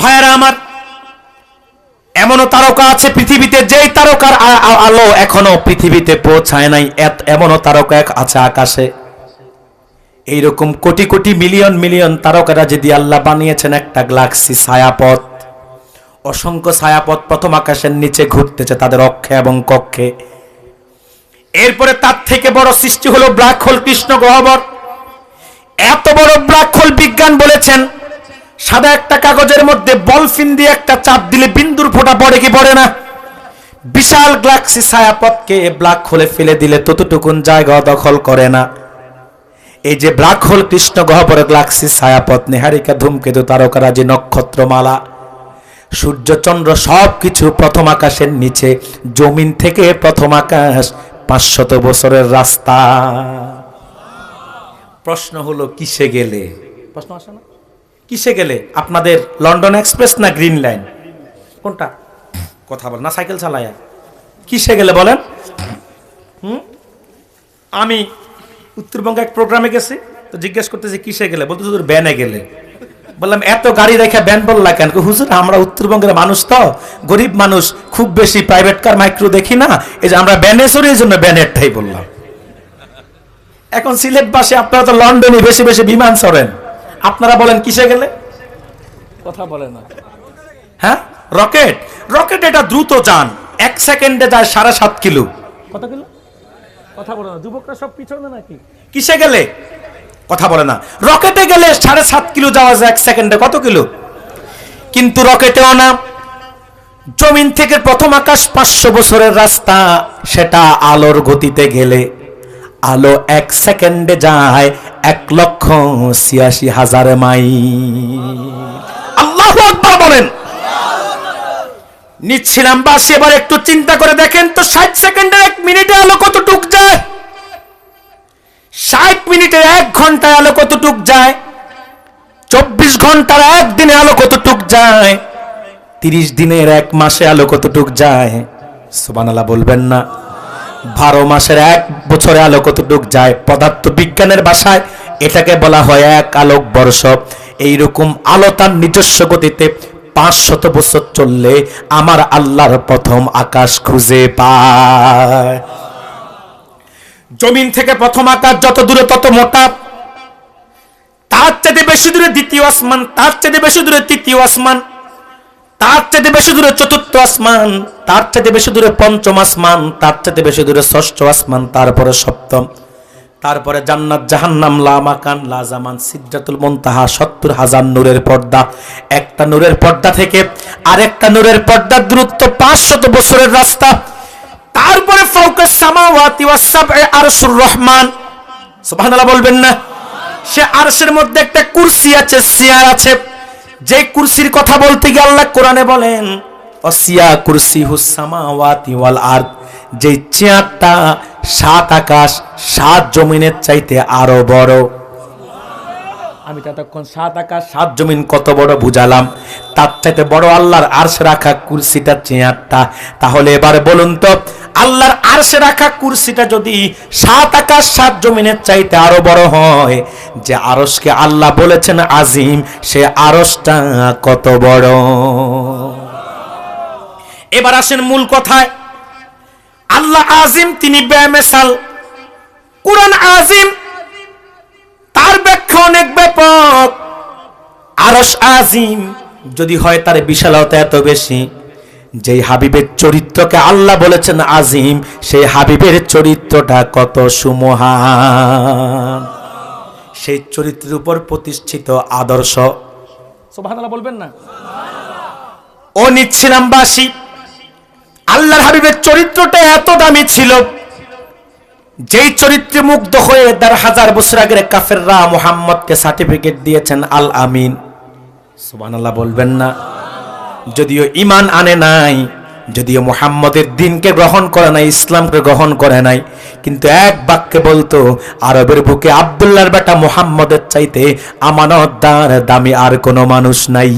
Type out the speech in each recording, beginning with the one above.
ভাইয়ারা আমার, এমনও তারকা আছে পৃথিবীতে যেই তারকার আলো এখনও পৃথিবীতে পৌঁছায় নাই এমনও তারকা এক আছে আকাশে। এইরকম কোটি কোটি মিলিয়ন মিলিয়ন তারকারা যদি আল্লাহ বানিয়েছেন একটা গ্লাক্সি ছায়াপথ, অসংখ্য ছায়াপথ প্রথম আকাশের নিচে ঘুরতেছে তাদের অক্ষে এবং কক্ষে। এরপরে তার থেকে বড় সৃষ্টি হলো ব্ল্যাক হোল কৃষ্ণ গহ্বর এত বড় ব্ল্যাক হোল বিজ্ঞান বলেছেন সাদা একটা কাগজের মধ্যে বলফিন দিয়ে একটা চাপ দিলে বিন্দুর ফোঁটা পড়ে কি পড়ে না? বিশাল গ্লাক্সি ছায়াপথকে ব্ল্যাক হোলে ফেলে দিলে ততটুকুন জায়গা দখল করে না। এই যে ব্ল্যাক হোল কৃষ্ণ গহ্বর গ্লাক্সি ছায়াপথ, নেহারিকা ধূমকেতু তারকারা তারকারাজি নক্ষত্রমালা, সূর্য, চন্দ্র সব কিছু প্রথম আকাশের নিচে, জমিন থেকে প্রথম আকাশ, পাঁচশত বছরের রাস্তা। প্রশ্ন হলো, কিসে গেলে? প্রশ্ন আসে না? কিসে গেলে? আপনাদের লন্ডন এক্সপ্রেস না গ্রিন লাইন? কোনটা? কথা বল, না সাইকেল চালায়? কিসে গেলে বলেন? হুম? আমি উত্তরবঙ্গে এক প্রোগ্রামে গেছি, তো জিজ্ঞেস করতেছি কিসে গেলে? বলতে হুজুর ব্যানে গেলে। বললাম, এত গাড়ি রেখে ব্যান বললা কেন? হুজুর, আমরা উত্তরবঙ্গের মানুষ তো। গরিব মানুষ, খুব বেশি প্রাইভেট কার মাইক্রো দেখি না। এই যে আমরা ব্যানে চড়ি, এই জন্য ব্যানেরটাই বললাম। এখন সিলেট বাসে আপনারা তো লন্ডনে বেশি বেশি বিমান চড়েন। আপনারা বলেন কিসে গেলে? কথা বলে না। হ্যাঁ? রকেট। রকেট এটা দ্রুত যান। এক সেকেন্ডে যায় সাড়ে সাত কিলো। কত কিলো কথা বলে না। যুবকরা সব পিছনে নাকি? কিসে গেলে? কথা বলে না। রকেটে গেলে সাড়ে সাত কিলো যাওয়া যায় এক সেকেন্ডে। কত কিলো? কিন্তু রকেটেও না। জমিন থেকে প্রথম আকাশ পাঁচশো বছরের রাস্তা সেটা আলোর গতিতে গেলে আলো এক সেকেন্ডে যায় এক লক্ষ ছিয়াশি হাজার মাইল। আল্লাহ বলেন। নিচ্ছিলাম বাসি, এবার একটু চিন্তা করে দেখেন তো ষাট এক মিনিটে আলো কতটুক যায়? ষাট এক ঘন্টায় আলো কতটুক যায়? চব্বিশ ঘণ্টার একদিনে আলো কতটুক যায়? তিরিশ দিনের এক মাসে আলো কতটুক যায়? বলবেন না। বারো মাসের এক বছরে আলো কতটুক যায়। পদার্থ বিজ্ঞানের ভাষায় এটাকে বলা হয় এক আলোক বর্ষ। এইরকম আলো তার নিজস্ব গতিতে পাঁচশত বছর চললে আমার আল্লাহর প্রথম আকাশ খুঁজে পায়। জমিন থেকে প্রথম আকাশ যত দূরে তত মোটা। তার চাইতে বেশি দূরে দ্বিতীয় আসমান, তার চাইতে বেশি দূরে তৃতীয় আসমান। তার চাইতে বেশি দূরে চতুর্থ আসমান, তার চাইতে বেশি দূরে পঞ্চম আসমান, তার চাইতে বেশি দূরে ষষ্ঠ আসমান, তারপরে সপ্তম, তারপরে জান্নাত, জাহান্নাম, লা মাকান, লা জামান, সিদ্রাতুল মুনতাহা, সত্তর হাজার নূরের পর্দা। একটা নূরের পর্দা থেকে আরেকটা নূরের পর্দার দূরত্ব পাঁচশত বছরের রাস্তা। তারপরে ফাউকাস সামাওয়াতি ওয়াস সাব'i আরশুর রহমান। সুবহানাল্লাহ বলবেন না? সে আরশের মধ্যে একটা কুরসি আছে চেয়ার আছে। যে কুরসির কথা বলতে গিয়ে আল্লাহ কোরআনে বলেন, অসিয়া কুরসি হুসামাওয়াতি ওয়াল যে চেয়ারটা সাত আকাশ, সাত জমিনের চাইতে আরও বড়। আমি ততক্ষণ সাত আকাশ, সাত জমিন কত বড় বুঝালাম। তার চাইতে বড় আল্লাহর আরশে রাখা কুরসিটা, চেয়ারটা। তাহলে এবার বলুন তো আল্লাহর আরশে রাখা কুরসিটা যদি সাত আকাশ, সাত জমিনের চাইতে আরও বড় হয়, যে আরশকে আল্লাহ বলেছেন আজিম, সে আরশটা কত বড়? এবার আসেন মূল কথায়। আল্লাহ আজিম, তিনি বেমেসাল। কোরআন আজিম, তার ব্যাখ্যা অনেক ব্যাপক। আরস আজিম, যদি হয় তার বিশালতা এত বেশি। যেই হাবিবের চরিত্রকে আল্লাহ বলেছেন আজিম সেই হাবিবের চরিত্রটা কত সুমহান। সেই চরিত্রের উপর প্রতিষ্ঠিত আদর্শ। বলবেন না? ও নিচ্ছিলামবাসী আল্লাহর হাবিবের চরিত্রটা এত দামি ছিল যেই চরিত্রে মুগ্ধ হয়ে তার হাজার বছর আগের কাফেররা মোহাম্মদকে সার্টিফিকেট দিয়েছেন আল আমিন। সুবহানাল্লাহ বলবেন না? যদিও ইমান আনে নাই, যদিও মোহাম্মদের দিনকে গ্রহণ করে নাই, ইসলামকে গ্রহণ করে নাই, কিন্তু এক বাক্যে বলতো, আরবের বুকে আবদুল্লাহর বেটা মোহাম্মদের চাইতে আমানতদার, দামি আর কোনো মানুষ নাই।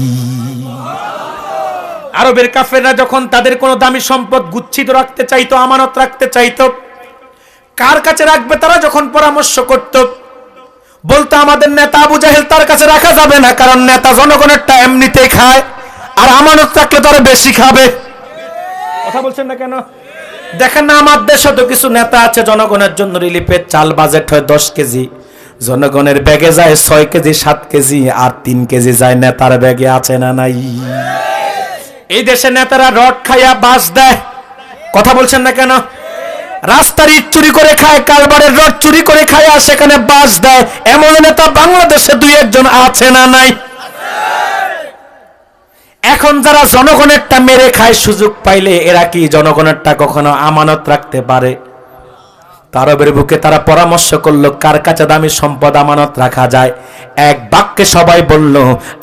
আরবের কাফেররা যখন তাদের কোনো দামি সম্পদ গুচ্ছিত রাখতে চাইতো, আমানত রাখতে চাইতো, কার কাছে রাখবে তারা যখন পরামর্শ করত, বলতো, আমাদের নেতা আবু জাহেল তার কাছে রাখা যাবে না, কারণ নেতা জনগণেরটা এমনিতেই খায়। আর আমানত রাখলে তারা বেশি খাবে। কথা বলছেন না কেন? দেখেন না আমার দেশে তো কিছু নেতা আছে জনগণের জন্য রিলিফের চাল বাজেট হয় দশ কেজি। জনগণের ব্যাগে যায় ছয় কেজি সাত কেজি আর তিন কেজি যায় নেতার ব্যাগে আছে না নাই? এই দেশে নেতারা রড খাইয়া বাস দেয়। কথা বলছেন না কেন? রাস্তার ইট চুরি করে খায় কারবারের রড চুরি করে খায় আর সেখানে বাস দেয়। এমন নেতা বাংলাদেশে দুই একজন আছে না নাই? এখন যারা জনগণেরটা মেরে খায় সুযোগ পাইলে এরা কি জনগণেরটা কখনো আমানত রাখতে পারে? তারবের বুকে তারা পরামর্শ করল, কার কাছে দামি সম্পদ আমানত রাখা যায়? এক বাক্যে সবাই বলল,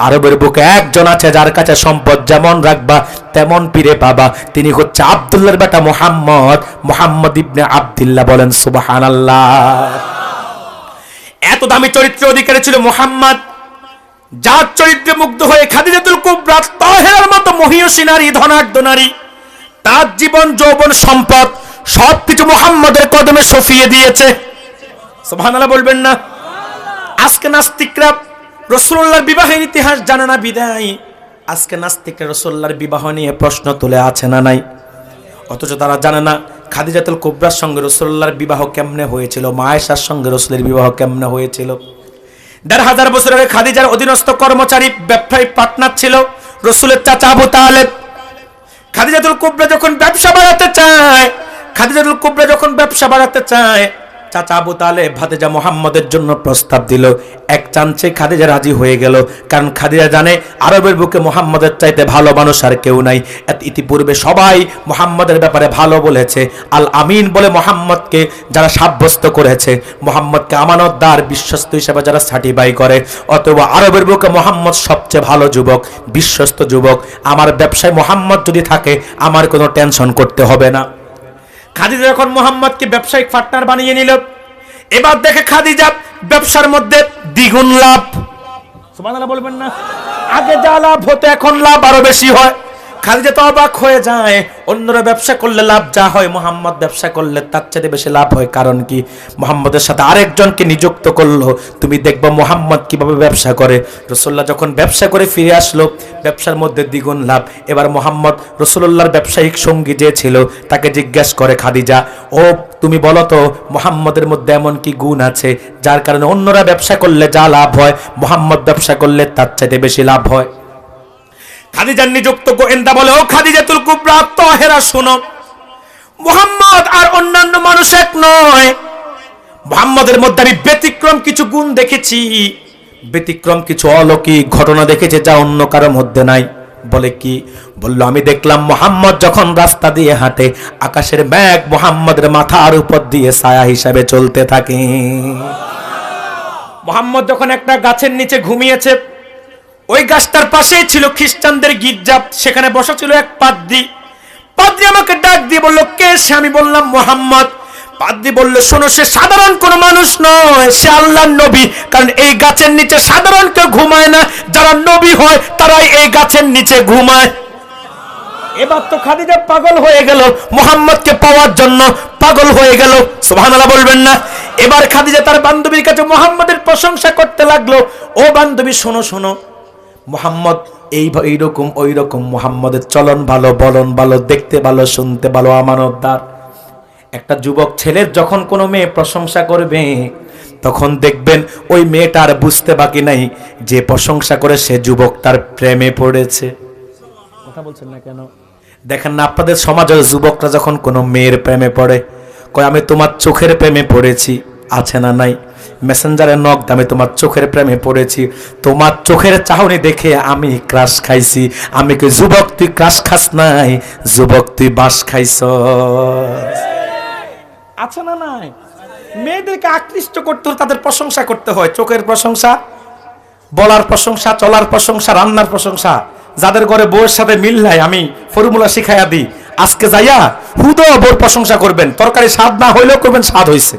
আরবের বুকে একজন আছে যার কাছে সম্পদ যেমন রাখবা, তেমন পীরে পাবা। তিনি হচ্ছে আব্দুল্লাহর বেটা মোহাম্মদ মোহাম্মদ ইবনে আব্দুল্লাহ বলেন, সুবহানাল্লাহ। এত দামি চরিত্র অধিকারী ছিল মোহাম্মদ। যার চরিত্রে মুগ্ধ হয়ে খাদিজাতুল কুবরা তাহেরার মতো মহিয়সী নারী, ধনাঢ্য নারী, তার জীবন, যৌবন, সম্পদ সবকিছু মোহাম্মদের কদমে সফিয়ে দিয়েছে। সুবহানাল্লাহ বলবেন না? আজকে নাস্তিকরা রসুল্লাহর বিবাহের ইতিহাস জানে না, বিদায়। আজকে নাস্তিকরা রসুল্লাহর বিবাহ নিয়ে প্রশ্ন তুলে আছে না নাই? অথচ তারা জানে না খাদিজাতুল কুবরার সঙ্গে রসুল্লাহর বিবাহ কেমনে হয়েছিল, মায়েশার সঙ্গে রসুলের বিবাহ কেমনে হয়েছিল। দেড় হাজার বছর আগে খাদিজার অধীনস্থ কর্মচারী ব্যবসায়ী পার্টনার ছিল রসুলের চাচা আবু তালেব। খাদিজাতুল কুবরা যখন ব্যবসা বাড়াতে চায়, খাদিজাতুল কুবরা যখন ব্যবসা বাড়াতে চায় চাচা আবু তালেব ভাতেজা মোহাম্মদের জন্য প্রস্তাব দিল। এক চান্সে খাদিজা রাজি হয়ে গেল। কারণ খাদিজা জানে, আরবের বুকে মোহাম্মদের চাইতে ভালো মানুষ আর কেউ নাই। ইতিপূর্বে সবাই মোহাম্মদের ব্যাপারে ভালো বলেছে। আল আমিন বলে মোহাম্মদকে যারা সাব্যস্ত করেছে। মোহাম্মদকে আমানতদার বিশ্বস্ত হিসেবে যারা সার্টিফাই করে। অথবা আরবের বুকে মোহাম্মদ সবচেয়ে ভালো যুবক, বিশ্বস্ত যুবক। আমার ব্যবসায় মোহাম্মদ যদি থাকে, আমার কোনো টেনশন করতে হবে না। খাদিজা যখন মোহাম্মদকে ব্যবসায়িক পার্টনার বানিয়ে নিল, এবার দেখে খাদিজা ব্যবসার মধ্যে দ্বিগুণ লাভ। সুবহানাল্লাহ বলবেন না। আগে যা লাভ হতো, এখন লাভ আরও বেশি হয়। খাদিজা তো অবাক হয়ে যায়, অন্যরা ব্যবসা করলে লাভ যা হয়, মোহাম্মদ ব্যবসা করলে তার চেয়ে বেশি লাভ হয়। কারণ কি? মোহাম্মদের সাথে আরেকজনকে নিযুক্ত করল। তুমি দেখবা মোহাম্মদ কীভাবে ব্যবসা করে। রসুল্লাহ যখন ব্যবসা করে ফিরে আসলো, ব্যবসার মধ্যে দ্বিগুণ লাভ। এবার মোহাম্মদ রসুল্লাহর ব্যবসায়িক সঙ্গী যে ছিল, তাকে জিজ্ঞেস করে, খাদিজা, ও তুমি বলো তো, মোহাম্মদের মধ্যে এমন কি গুণ আছে, যার কারণে অন্যরা ব্যবসা করলে যা লাভ হয়, মোহাম্মদ ব্যবসা করলে তার চাইতে বেশি লাভ হয়? খাদিজার নিযুক্ত গোয়েন্দা বলে, ও খাদিজাতুল কুবরা, তহেরা শোনো। মোহাম্মদ আর অন্যান্য মানুষ এক নয়। মোহাম্মদের মধ্যে আমি ব্যতিক্রম কিছু গুণ দেখেছি। ব্যতিক্রম কিছু অলৌকিক ঘটনা দেখেছে যা অন্য কারও মধ্যে নাই। বলে কি? বলল, আমি দেখলাম মোহাম্মদ যখন রাস্তা দিয়ে হাঁটে, আকাশের মেঘ মোহাম্মদের মাথার উপর দিয়ে ছায়া হিসাবে চলতে থাকে। মোহাম্মদ যখন একটা গাছের নিচে ঘুমিয়েছে ওই গাছটার পাশেই ছিল খ্রিস্টানদের গির্জা, সেখানে বসা ছিল এক পাদ্রি। পাদ্রি আমাকে ডাক দিয়ে বলল, কে সে? আমি বললাম, মোহাম্মদ। পাদ্রি বলল, শোনো, সে সাধারণ কোন মানুষ নয়, সে আল্লাহর নবী। কারণ এই গাছের নিচে সাধারণ কেউ ঘুমায় না, যারা নবী হয়, তারাই এই গাছের নিচে ঘুমায়। এবার তো খাদিজা পাগল হয়ে গেল, মোহাম্মদকে পাওয়ার জন্য পাগল হয়ে গেল। সুবহানাল্লাহ বলবেন না। এবার খাদিজা তার বান্ধবীর কাছে মোহাম্মদের প্রশংসা করতে লাগল। ও বান্ধবী, শোনো শোনো মোহাম্মদ এই এইরকম ওই রকম মোহাম্মদের চলন ভালো বলন ভালো দেখতে ভালো শুনতে ভালো আমানতদার। একটা যুবক ছেলের যখন কোনো মেয়ে প্রশংসা করবে তখন দেখবেন ওই মেয়েটার বুঝতে বাকি নাই যে প্রশংসা করে সে যুবক তার প্রেমে পড়েছে। কথা বলছেন না কেন? দেখেন না আপনাদের সমাজের যুবকরা যখন কোনো মেয়ের প্রেমে পড়ে কয় আমি তোমার চোখের প্রেমে পড়েছি আছে না নাই? মেসেঞ্জারে নক দামে তোমার চোখের প্রেমে পড়েছি। তোমার চোখের চাহনি দেখে আমি ক্রাশ খাইছি। আমি কি যুবক, তুই ক্রাশ খাস নাই? যুবক, তুই বাস খাইছ। আছে না নাই মেয়েদেরকে আকৃষ্ট করতে হলে তাদের প্রশংসা করতে হয়। চোখের প্রশংসা, বলার প্রশংসা, চলার প্রশংসা, রান্নার প্রশংসা। যাদের ঘরে বউয়ের সাথে মিল নাই, আমি ফর্মুলা শিখাইয়া দিই। আজকে যাইয়া হুদ বোর প্রশংসা করবেন। তরকারি স্বাদ না হইলেও করবেন, স্বাদ হইছে।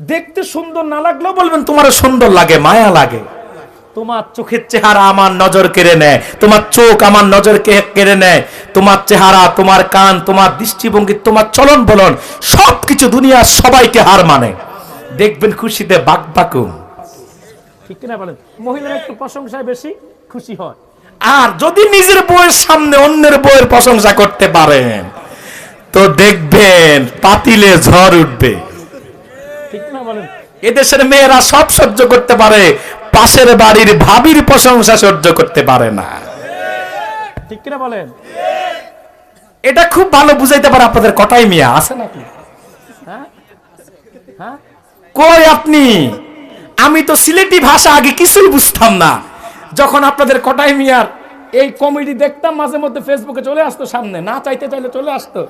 দেখতে সুন্দর না লাগলেও বলবেন তোমার সুন্দর লাগে মায়া লাগে। তোমার চোখের চেহারা আমার নজর কেড়ে নেয়। তোমার চোখ আমার নজর কেড়ে নেয়। তোমার চেহারা তোমার কান তোমার দৃষ্টিভঙ্গি তোমার চলন বলন সবকিছু দুনিয়ার সবাইকে হার মানে। দেখবেন খুশিতে বাক বাকুম। ঠিক কিনা বলেন? মহিলারা একটু প্রশংসায় বেশি খুশি হয়। আর যদি নিজের বইয়ের সামনে অন্যের বইয়ের প্রশংসা করতে পারেন তো দেখবেন পাতিলে ঝড় উঠবে। এদেশের মেয়েরা সব সহ্য করতে পারে পাশের বাড়ির ভাবির প্রশংসা সহ্য করতে পারে না। ঠিক কিনা বলেন? এটা খুব ভালো বুঝাইতে পারে আপনাদের কটাই মিয়া আছে নাকি? হ্যাঁ? হ্যাঁ? কই আপনি? আমি তো সিলেটি ভাষা আগে কিছুই বুঝতাম না। যখন আপনাদের কটাই মিয়ার এই কমেডি দেখতাম মাঝে মধ্যে ফেসবুকে চলে আসতো সামনে না চাইতে চাইলে চলে আসতো।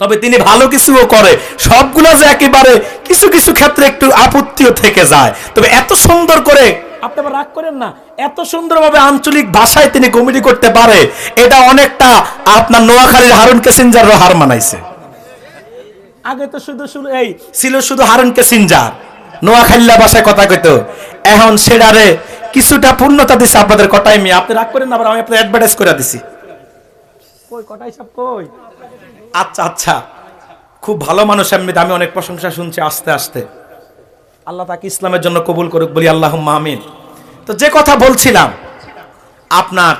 তবে তিনি ভালো কিছুও করে। সবগুলো যে একেবারে কিছু কিছু ক্ষেত্রে একটু আপত্তিও থেকে যায়। তবে এত সুন্দর করে আপনি আবার রাগ করেন না, এত সুন্দরভাবে আঞ্চলিক ভাষায় তিনি কমেডি করতে পারে, এটা অনেকটা আপনার নোয়াখালীর হারুন হার মানাইছে। আগে তো শুধু শুধু এই ছিল শুধু হারুন কেসিনজার নোয়াখালীলা ভাষায় কথা কইতো। এখন সেটারে কিছুটা পূর্ণতা দিছে আপনাদের কটাই মিয়া। আপনি রাগ করেন না, আবার আমি আপনার অ্যাডভার্টাইজ করে দিছি। কই কটাই সব কই? আচ্ছা আচ্ছা। খুব ভালো মানুষ এমনিতে আমি অনেক প্রশংসা শুনছি আস্তে আস্তে। আল্লাহ তাকে ইসলামের জন্য কবুল করুক, বলি আল্লাহ আমিন। তো যে কথা বলছিলাম, আপনার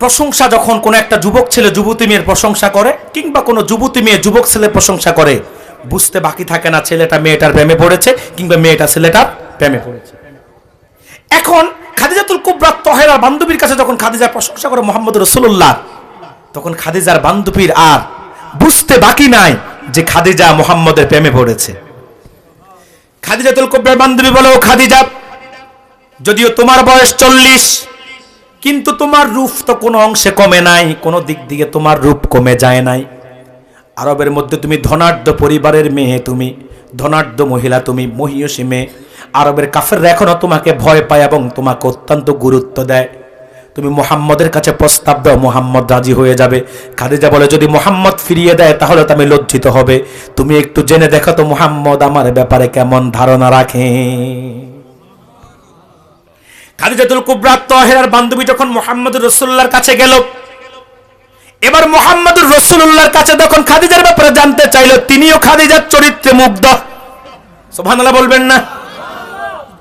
প্রশংসা যখন কোনো একটা যুবক ছেলে যুবতী মেয়ের প্রশংসা করে, কিংবা কোনো যুবতী মেয়ে যুবক ছেলে প্রশংসা করে, বুঝতে বাকি থাকে না ছেলেটা মেয়েটার প্রেমে পড়েছে, কিংবা মেয়েটা ছেলেটার প্রেমে পড়েছে। এখন খাদিজাতুল কুবরা তহেরার বান্ধবীর কাছে যখন খাদিজার প্রশংসা করে মোহাম্মদ রসুল্লাহ তখন খাদিজার বান্ধবীর আর বুঝতে বাকি নাই যে খাদিজা মোহাম্মদের প্রেমে পড়েছে। খাদিজাতুল কুবরার বান্ধবী বলো খাদিজা, যদিও তোমার বয়স চল্লিশ, কিন্তু তোমার রূপ তো কোনো অংশে কমে নাই, কোনো দিক দিয়ে তোমার রূপ কমে যায় নাই। আরবের মধ্যে তুমি ধনাঢ্য পরিবারের মেয়ে তুমি, ধনাঢ্য মহিলা তুমি, মহিয়সী মেয়ে। আরবের কাফেররা এখনও তোমাকে ভয় পায় এবং তোমাকে অত্যন্ত গুরুত্ব দেয়। তুমি মোহাম্মদের কাছে প্রস্তাব দাও, মোহাম্মদ রাজি হয়ে যাবে। খাদিজা বলে, যদি মোহাম্মদ ফিরিয়ে দেয়, তাহলে তো আমি লজ্জিত হবে। তুমি একটু জেনে দেখো তো মোহাম্মদ আমার ব্যাপারে কেমন ধারণা রাখে। খাদিজাতুল কুবরা তহেরার বান্ধবী যখন মোহাম্মদ রসুল্লাহর কাছে গেল, এবার মোহাম্মদুর রসুল্লাহর কাছে যখন খাদিজার ব্যাপারে জানতে চাইলো, তিনিও খাদিজার চরিত্রে মুগ্ধ। সোভানাল্লাহ বলবেন না?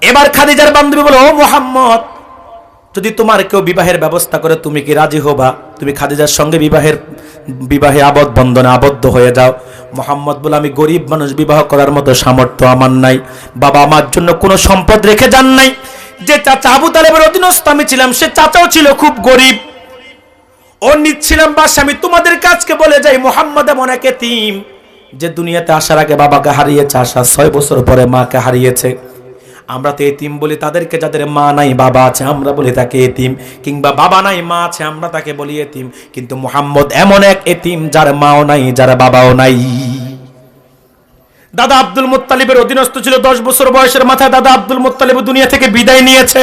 এবার খাদিজার বান্ধবী বলো, ও মোহাম্মদ যদি তোমার কেউ বিবাহের ব্যবস্থা করে, তুমি কি রাজি হবা? তুমি খাদিজার সঙ্গে বিবাহের, বিবাহে আবদ্ধ বন্ধনে আবদ্ধ হয়ে যাও। মোহাম্মদ বলে, আমি গরিব মানুষ, বিবাহ করার মতো সামর্থ্য আমার নাই। বাবা আমার জন্য কোনো সম্পদ রেখে যান নাই। যে চাচা আবু তালেবের অধীনস্থ আমি ছিলাম, সে চাচাও ছিল খুব গরিব। ও নিচ্ছিলাম বাস, আমি তোমাদের কাছকে বলে যাই, মোহাম্মদ এমন এক এতিম যে দুনিয়াতে আসার আগে বাবাকে হারিয়েছে আসা ছয় বছর পরে মাকে হারিয়েছে। আমরা তো এতিম বলি তাদেরকে যাদের মা নাই, বাবা আছে, আমরা বলি তাকে এতিম। কিংবা বাবা নাই, মা আছে, আমরা তাকে বলি এতিম। কিন্তু মোহাম্মদ এমন এক এতিম যার মাও নাই, যার বাবাও নাই। দাদা আব্দুল মুত্তালিবের অধীনস্থ ছিল দশ বছর বয়সের মাথায় দাদা আব্দুল মুত্তালিব দুনিয়া থেকে বিদায় নিয়েছে।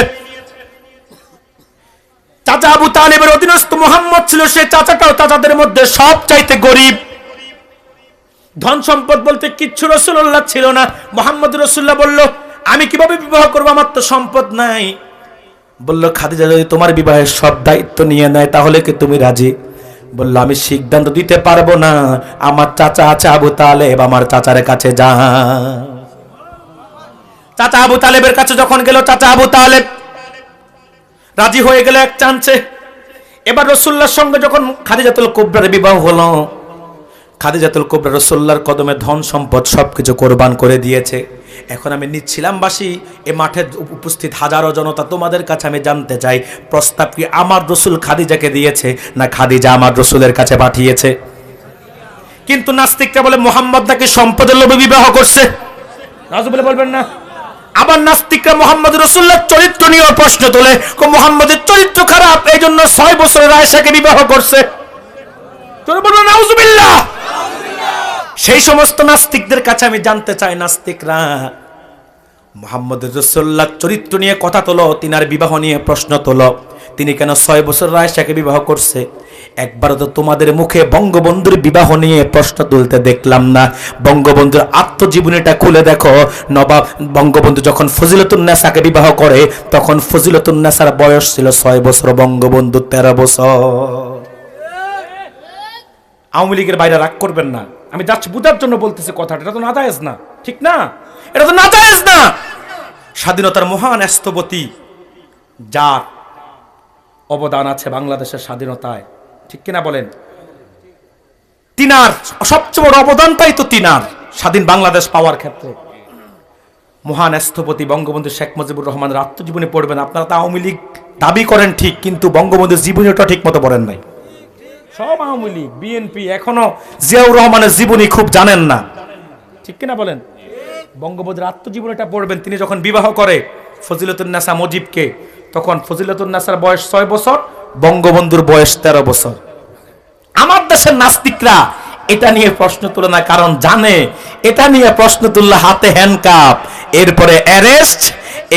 চাচা আবু তালেবের অধীনস্থ মোহাম্মদ ছিল, সে চাচাটাও চাচাদের মধ্যে সব চাইতে গরিব। ধন সম্পদ বলতে কিচ্ছু রসুল্লাহ ছিল না। মোহাম্মদ রসুল্লাহ বলল আমি কীভাবে বিবাহ করব? আমার তো সম্পদ নাই। বলল, খাদিজা, যদি তোমার বিবাহের সব দায়িত্ব নিয়ে নেয়, তাহলে কি তুমি রাজি? বলল, আমি সিদ্ধান্ত দিতে পারব না। আমার চাচা আছে আবু তালেব, আমার চাচার কাছে যা। চাচা আবু তালেবের কাছে যখন গেল, চাচা আবু তালেব রাজি হয়ে গেল এক চান্সে। এবার রসুল্লার সঙ্গে যখন খাদিজাতুল কুবরার বিবাহ হলো খাদিজাতুল কুবরা রসুল্লার কদমে ধন সম্পদ সব কিছু কোরবান করে দিয়েছে। এখন আমি নিচ্ছিলাম বাসী এ মাঠে উপস্থিত হাজারো জনতা তোমাদের কাছে আমি জানতে চাই, প্রস্তাব কি আমার রসুল খাদিজাকে দিয়েছে না খাদিজা আমার রসুলের কাছে পাঠিয়েছে? কিন্তু নাস্তিকরা বলে, মোহাম্মদ নাকি সম্পদের লোভে বিবাহ করছে? বলে বলবেন না। আবার নাস্তিকরা মোহাম্মদ রসুল্লাহ চরিত্র নিয়ে প্রশ্ন তোলে মোহাম্মদের চরিত্র খারাপ এই জন্য ছয় বছরের আয়সাকে বিবাহ করছে? তোরা বলব নাউজুবিল্লাহ! সেই সমস্ত নাস্তিকদের কাছে আমি জানতে চাই, নাস্তিকরা। মোহাম্মদ রসুল্লাহ চরিত্র নিয়ে কথা তোলো, তিনার বিবাহ নিয়ে প্রশ্ন তোলো। তিনি কেন ছয় বছর রায়সাকে বিবাহ করছে? একবার তো তোমাদের মুখে বঙ্গবন্ধুর বিবাহ নিয়ে প্রশ্ন তুলতে দেখলাম না। বঙ্গবন্ধুর আত্মজীবনীটা খুলে দেখো। নবাব বঙ্গবন্ধু যখন ফজিলতুন্নেসাকে বিবাহ করে, তখন ফজিলতুন্নেসার বয়স ছিল ছয় বছর, বঙ্গবন্ধু তেরো বছর। আওয়ামী লীগের বাইরে রাগ করবেন না। আমি যাচ্ছি বুঝার জন্য বলতেছি কথাটা। এটা তো না জায়েজ না। ঠিক না? এটা তো না জায়েজ না! স্বাধীনতার মহান স্থপতি যার অবদান আছে বাংলাদেশের স্বাধীনতায়। ঠিক কিনা বলেন? তিনার সবচেয়ে বড় অবদান অবদানটাই তো তিনার স্বাধীন বাংলাদেশ পাওয়ার ক্ষেত্রে। মহান স্থপতি বঙ্গবন্ধু শেখ মুজিবুর রহমানের আত্মজীবনী পড়বেন। আপনারা তো আওয়ামী লীগ দাবি করেন ঠিক, কিন্তু বঙ্গবন্ধুর জীবনীটা ঠিক মতো পড়েন নাই। সব আওয়ামী লীগ বিএনপি এখনও জিয়াউর রহমানের জীবনী খুব জানেন না। ঠিক কিনা বলেন? বঙ্গবন্ধুর আত্মজীবনীটা পড়বেন, তিনি যখন বিবাহ করে ফজিলতুন্নাসা মুজিবকে, তখন ফজিলতুন্নাসার বয়স ছয় বছর, বঙ্গবন্ধুর বয়স তেরো বছর। আমার দেশের নাস্তিকরা এটা নিয়ে প্রশ্ন তুলে না, কারণ জানে, এটা নিয়ে প্রশ্ন তুললে হাতে হ্যান্ডকাপ এরপরে অ্যারেস্ট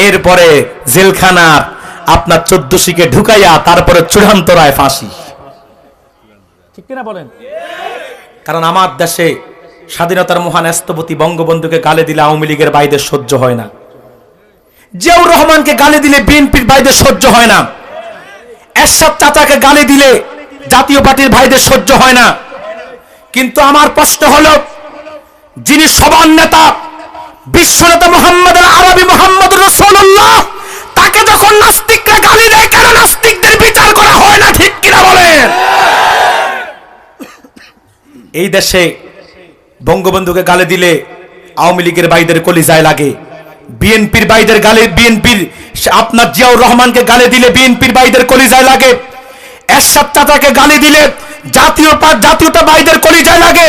এরপরে জেলখানার আপনার চোদ্দ শিকে ঢুকাইয়া, তারপরে চূড়ান্ত রায় ফাঁসি। ঠিক কিনা বলেন? কারণ আমার দেশে স্বাধীনতার মহান স্থপতি বঙ্গবন্ধুকে গালে দিলে আওয়ামী লীগের বাইদের সহ্য হয় না। জিয়াউর রহমানকে গালি দিলে বিএনপির বাইদের সহ্য হয় না। এরশাদ চাচাকে গালি দিলে জাতীয় পার্টির ভাইদের সহ্য হয় না। কিন্তু আমার প্রশ্ন হলো, যিনি সবার নেতা বিশ্ব নেতা মোহাম্মদ আরবি মোহাম্মদ রসুল্লাহ তাকে যখন নাস্তিকরা গালি দেয়, কেন নাস্তিকদের বিচার করা হয় না ঠিক কিনা বলেন? এই দেশে বঙ্গবন্ধুকে গালে দিলে আওয়ামী লীগের বাইদের কলিজায় লাগে। বিএনপির বাইদের গালে, বিএনপির আপনার জিয়াউর রহমানকে গালে দিলে বিএনপির বাইদের কলিজায় লাগে। এরশাদ চাচাকে গালি দিলে জাতীয় জাতীয়তা বাইদের কলিজায় লাগে।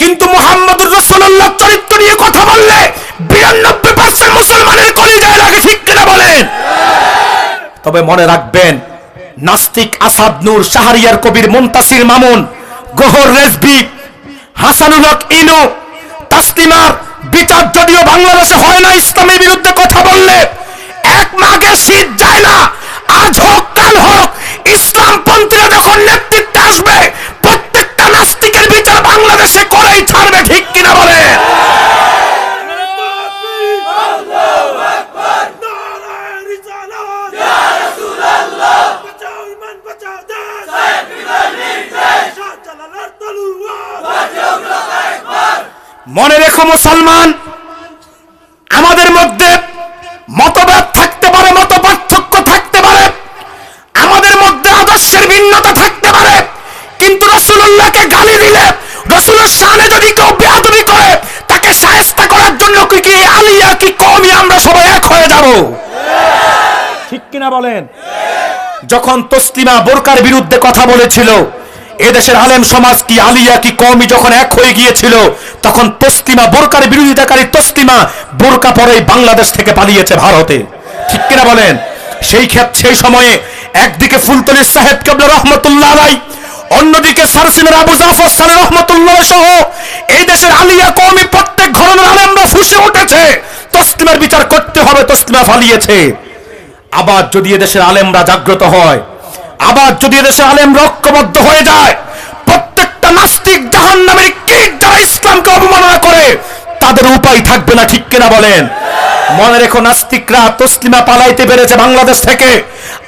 কিন্তু মোহাম্মদুর রসুল্লাহ চরিত্র নিয়ে কথা বললে বিরানব্বই পার্সেন্ট মুসলমানের কলিজায় লাগে, ঠিক কিনা বলেন? তবে মনে রাখবেন, নাস্তিক আসাদ নূর শাহরিয়ার কবির মুন্তাসির মামুন গোহর রেজবি, হাসানুল হক ইনু, তাসলিমার বিচার যদিও বাংলাদেশে হয় না ইসলামের বিরুদ্ধে কথা বললে, এক মাগে শীত যায় না, আজ হোক, কাল হোক ইসলাম পন্থীরা যখন নেতৃত্বে আসবে যখন তসলিমা বোরকার বিরুদ্ধে কথা বলেছিল, এদেশের আলেম সমাজ কি আলিয়া কি কমই যখন এক হয়ে গিয়েছিল, তখন তসলিমা বোরকার বিরোধিতাকারী তসলিমা বোরকা পরেই বাংলাদেশ থেকে পালিয়েছে ভারতে। ঠিক কিনা বলেন? সেই ক্ষেত্রে সেই সময়ে একদিকে ফুলতলির সাহেব কেবল রহমতুল্লাহ আলাই অন্যদিকে সারসিমের আবু জাফর সালে রহমতুল্লাহ সহ এই দেশের আলিয়া কমই প্রত্যেক ঘরনের আলেমরা ফুসে উঠেছে। তসলিমার বিচার করতে হবে, তসলিমা ফালিয়েছে। আবার যদি এদেশের আলেমরা জাগ্রত হয়, আবার যদি এদেশের আলেম ঐক্যবদ্ধ হয়ে যায়, প্রত্যেকটা নাস্তিক জাহান নামের কীট যারা ইসলামকে অবমাননা করে, তাদের উপায় থাকবে না, ঠিক কিনা বলেন? মনে রেখো, নাস্তিকরা তসলিমা পালাইতে পেরেছে বাংলাদেশ থেকে।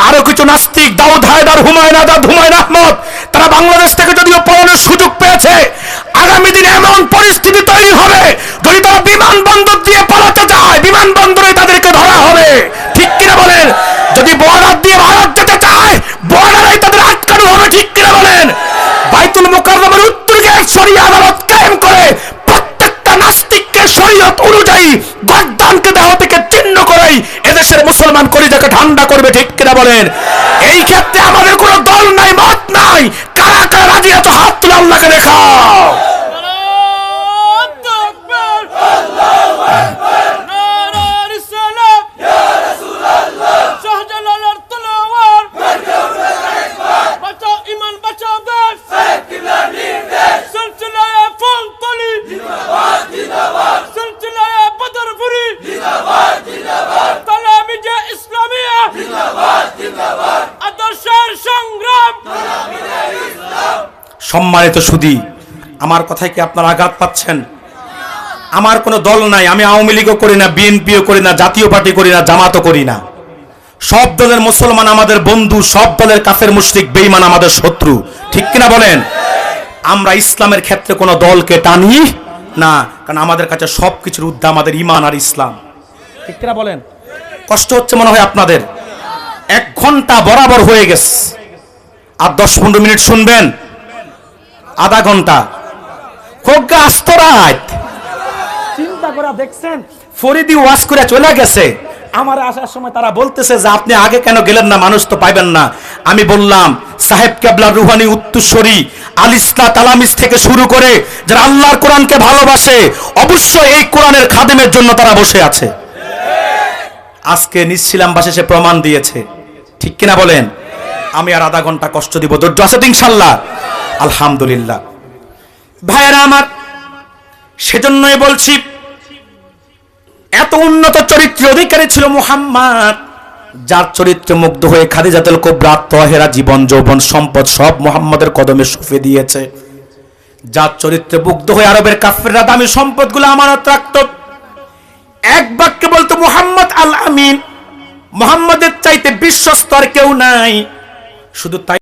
আরও কিছু নাস্তিক, দাউদ হায়দার, হুমায়ুন আজাদ, হুমায়ুন আহমদ, তারা বাংলাদেশ থেকে যদিও পলানোর সুযোগ পেয়েছে, আগামী দিনে এমন পরিস্থিতি তৈরি হবে, যদি তারা বিমানবন্দর দিয়ে পালাতে চায় বিমানবন্দরে তাদেরকে ধরা হবে। বলেন, যদি বর্ডার দিয়ে ভারত যেতে চায় বর্ডারে তাদের আটকানো হবে, ঠিক কিনা বলেন? বাইতুল মোকাররমের উত্তর গেট সরিয়ে আদালত কায়েম করে, প্রত্যেকটা নাস্তিককে শরীয়ত অনুযায়ী গদ্দানকে দেহ থেকে চিহ্ন করেই এদেশের মুসলমান কলিজাকে ঠান্ডা করবে, ঠিক কিনা বলেন? এই ক্ষেত্রে আমাদের কোনো দল নাই, মত নাই। কারা কারা রাজি আছো, হাত তুলে আল্লাহকে দেখাও সম্মানিত সুদী, আমার কথায় কি আপনারা আঘাত পাচ্ছেন? আমার কোনো দল নাই, আমি আওয়ামী লীগও করি না, বিএনপিও করি না, জাতীয় পার্টি করি না, জামাতও করি না। সব দলের মুসলমান আমাদের বন্ধু, সব দলের কাফের মুশরিক, বেঈমান আমাদের শত্রু। ঠিক কিনা বলেন? আমরা ইসলামের ক্ষেত্রে কোনো দলকে টানি না, কারণ আমাদের কাছে সব কিছুর উদ্যা আমাদের ইমান আর ইসলাম। ঠিক কিনা বলেন? কষ্ট হচ্ছে মনে হয় আপনাদের। এক ঘণ্টা বরাবর হয়ে গেছে। আর দশ পনেরো মিনিট শুনবেন আধা ঘণ্টা। খোগা আস্ত রাত। চিন্তা করে দেখছেন? ফরিদি ওয়াজ করে চলে গেছে। আমার আসার সময় তারা বলতেছে যে আপনি আগে কেন গেলেন না? মানুষ তো পাইবেন না। আমি বললাম সাহেব কেবলা রুহানি উত্তরস্বরী আলিসলা তালামিস থেকে শুরু করে যারা আল্লাহর কোরআনকে ভালোবাসে অবশ্যই এই কোরআনের খাদেমের জন্য তারা বসে আছে। আজকে নিশ্চিলামবাসে সে প্রমাণ দিয়েছে। ঠিক কিনা বলেন? আমি আর আধা ঘণ্টা কষ্ট দিব। ধৈর্য আছে ইনশাল্লাহ? আলহামদুলিল্লাহ। ভাইয়েরা আমার, সেজন্যই বলছি, এত উন্নত চরিত্রের অধিকারী ছিল মুহাম্মদ, যার চরিত্রে মুগ্ধ হয়ে খাদিজাতুল কুবরা, তহেরা, জীবন, যৌবন, সম্পদ সব মুহাম্মদের কদমে সুফে দিয়েছে। যার চরিত্রে মুগ্ধ হয়ে আরবের কাফেররা দামি সম্পদগুলো আমানত রাখত। এক বাক্যে বলতো, মুহাম্মদ আল আমিন মুহাম্মদের চাইতে বিশ্বস্ত আর কেউ নাই। শুধু তাই